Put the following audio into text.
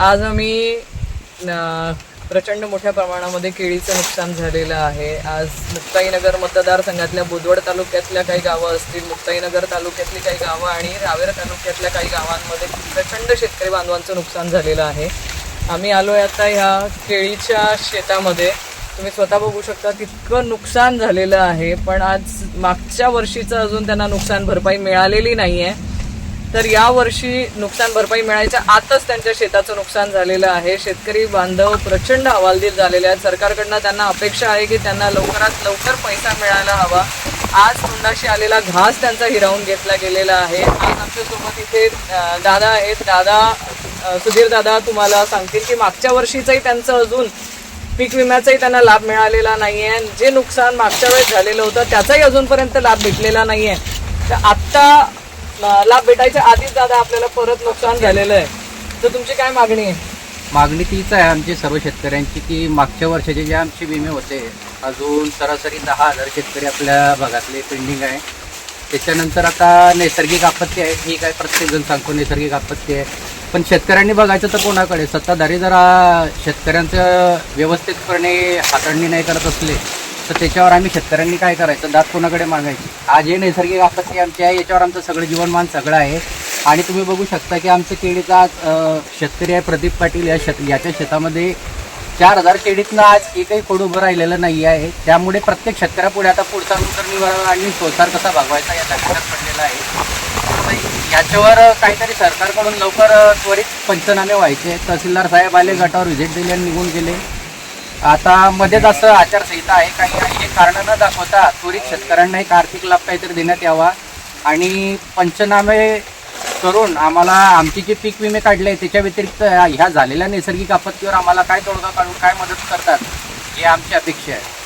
आज आम्ही प्रचंड मोठ्या प्रमाणामध्ये केळीचं नुकसान झालेलं आहे. आज मुक्ताईनगर मतदारसंघातल्या बुधवड तालुक्यातल्या काही गावं असतील मुक्ताईनगर तालुक्यातली काही गावं आणि रावेर तालुक्यातल्या काही गावांमध्ये प्रचंड शेतकरी बांधवांचं नुकसान झालेलं आहे. आम्ही आलो आहे आता ह्या केळीच्या शेतामध्ये. तुम्ही स्वतः बघू शकता तितकं नुकसान झालेलं आहे पण आज मागच्या वर्षीचं अजून त्यांना नुकसान भरपाई मिळालेली नाही आहे तर यावर्षी नुकसान भरपाई मिळायच्या आतच त्यांच्या शेताचं नुकसान झालेलं आहे. शेतकरी बांधव प्रचंड हवालदिल झालेले आहेत. सरकारकडनं त्यांना अपेक्षा आहे की त्यांना लवकरात लवकर पैसा मिळायला हवा. आज तोंडाशी आलेला घास त्यांचा हिरावून घेतला गेलेला आहे. आज आमच्यासोबत इथे दादा आहेत. दादा सुधीर दादा तुम्हाला सांगतील की मागच्या वर्षीचंही त्यांचं अजून पीक विम्याचाही त्यांना लाभ मिळालेला नाही आहे जे नुकसान मागच्या वेळेस झालेलं होतं त्याचाही अजूनपर्यंत लाभ भेटलेला नाही आहे तर आत्ता लाभ भेटायच्या आधीच दादा आपल्याला परत नुकसान झालेलं आहे. तर तुमची काय मागणी आहे? मागणी तीच आहे आमची सर्व शेतकऱ्यांची की मागच्या वर्षाचे जे आमचे विमे होते अजून सरासरी दहा हजार शेतकरी आपल्या भागातले पेंडिंग आहे. त्याच्यानंतर आता नैसर्गिक आपत्ती आहे ठीक आहे प्रत्येकजण सांगतो नैसर्गिक आपत्ती आहे. पण शेतकऱ्यांनी बघायचं तर कोणाकडे? सत्ताधारी जरा शेतकऱ्यांचं व्यवस्थितपणे हाताळणी नाही करत असले तर त्याच्यावर आम्ही शेतकऱ्यांनी काय करायचं? दात कोणाकडे मागायची? आज हे नैसर्गिक आपत्ती आमची आहे याच्यावर आमचं सगळं जीवनमान सगळं आहे. आणि तुम्ही बघू शकता की आमचं केळीचा आज, शेतकरी आहे प्रदीप पाटील या शेत याच्या शेतामध्ये चार हजार केळीतनं आज एकही खोड उभं राहिलेलं नाही आहे. त्यामुळे प्रत्येक शेतकऱ्यापुढे आता पुढचा उदरनिर्वाह आणि संसार कसा भागवायचा या लक्षात पडलेला आहे. याच्यावर काहीतरी सरकारकडून लवकर त्वरित पंचनामे व्हायचे. तहसीलदार साहेब आले गटावर व्हिजिट दिली आणि निघून गेले. आता मध्येच असं आचारसंहिता आहे काही हे कारण न दाखवता त्वरित शेतकऱ्यांना एक आर्थिक लाभ काहीतरी देण्यात यावा. आणि पंचनामे करून आम्हाला आमचे जे पीक विमे काढले त्याच्या व्यतिरिक्त ह्या झालेल्या नैसर्गिक आपत्तीवर आम्हाला काय तोडगा काढून काय मदत करतात हे आमची अपेक्षा आहे.